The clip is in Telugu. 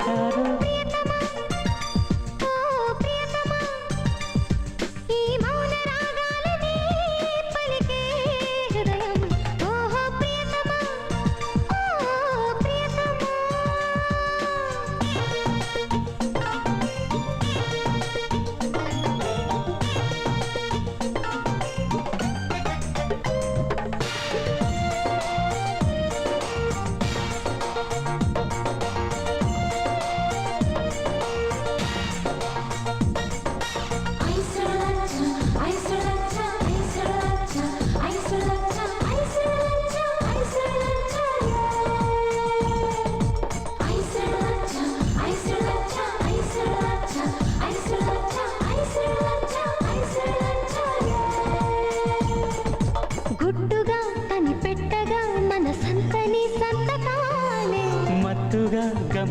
had పాటుగా